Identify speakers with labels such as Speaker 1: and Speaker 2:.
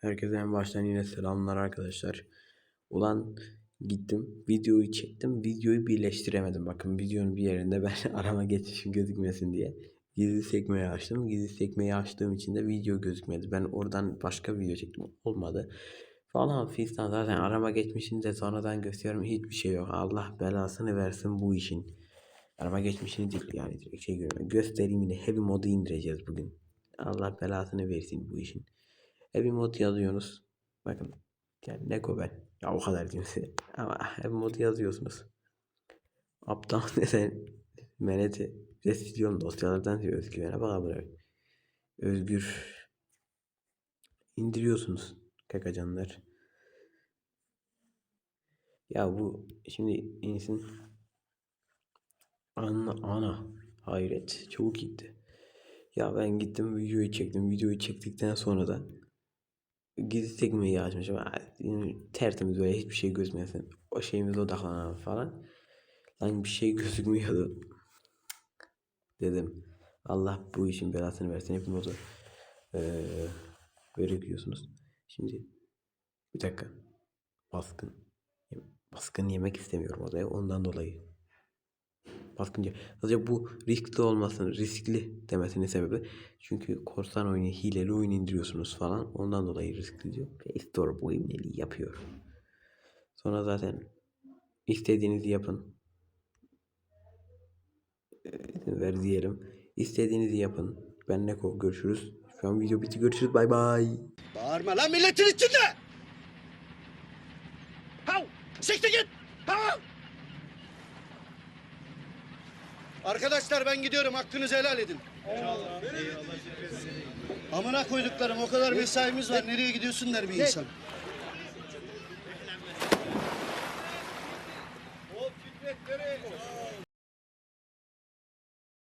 Speaker 1: Herkese en baştan yine selamlar arkadaşlar. Ulan gittim videoyu çektim videoyu birleştiremedim. Bakın videonun bir yerinde ben arama geçmişim gözükmesin diye gizli sekmeyi açtım. Gizli sekmeyi açtığım için de video gözükmedi. Ben oradan başka video çektim olmadı. Falan fistan zaten arama geçmişini de sonradan gösteriyorum hiçbir şey yok. Allah belasını versin bu işin. Arama geçmişini değil yani direkt şey görüyorum. Göstereyim yine heavy modu indireceğiz bugün. Allah belasını versin bu işin. Mod yazıyorsunuz. Bakın yani Neko ben. Ya o kadar diyeyim size. Ama mod yazıyorsunuz. Aptal neden meneti restiliyorum dosyalardan diyor özgüvene bak abi. Özgür indiriyorsunuz kakacanlar. Ya bu şimdi insin ana ana hayret çabuk gitti. Ya ben gittim videoyu çektim. Videoyu çektikten sonra da gizli sekmeyi açmışım. Ha, Tertemiz böyle hiçbir şey gözükmesin. O şeyimize odaklanalım falan. Lan bir şey gözükmüyordu. Dedim. Allah bu işin belasını versin. Hepimiz ee, böyle gidiyorsunuz. Şimdi bir dakika. Baskın. Baskın yemek istemiyorum odaya. Ondan dolayı. Baskınca. Sadece bu riskli olmasın, riskli demesinin sebebi çünkü korsan oyunu, hileli oyun indiriyorsunuz falan. Ondan dolayı riskli diyor. Play Store bu imleliği yapıyor. Sonra zaten istediğinizi yapın. Ee, izin ver diyelim. İstediğinizi yapın. Ben Neko görüşürüz. Şu an video bitti. Görüşürüz. Bay bay.
Speaker 2: Bağırma lan milletin içinde! Hav! Siktir git! Hav! Arkadaşlar ben gidiyorum. Hakkınızı helal edin. Amına koyduklarım o kadar mesaimiz var. Nereye gidiyorsun der bir insan.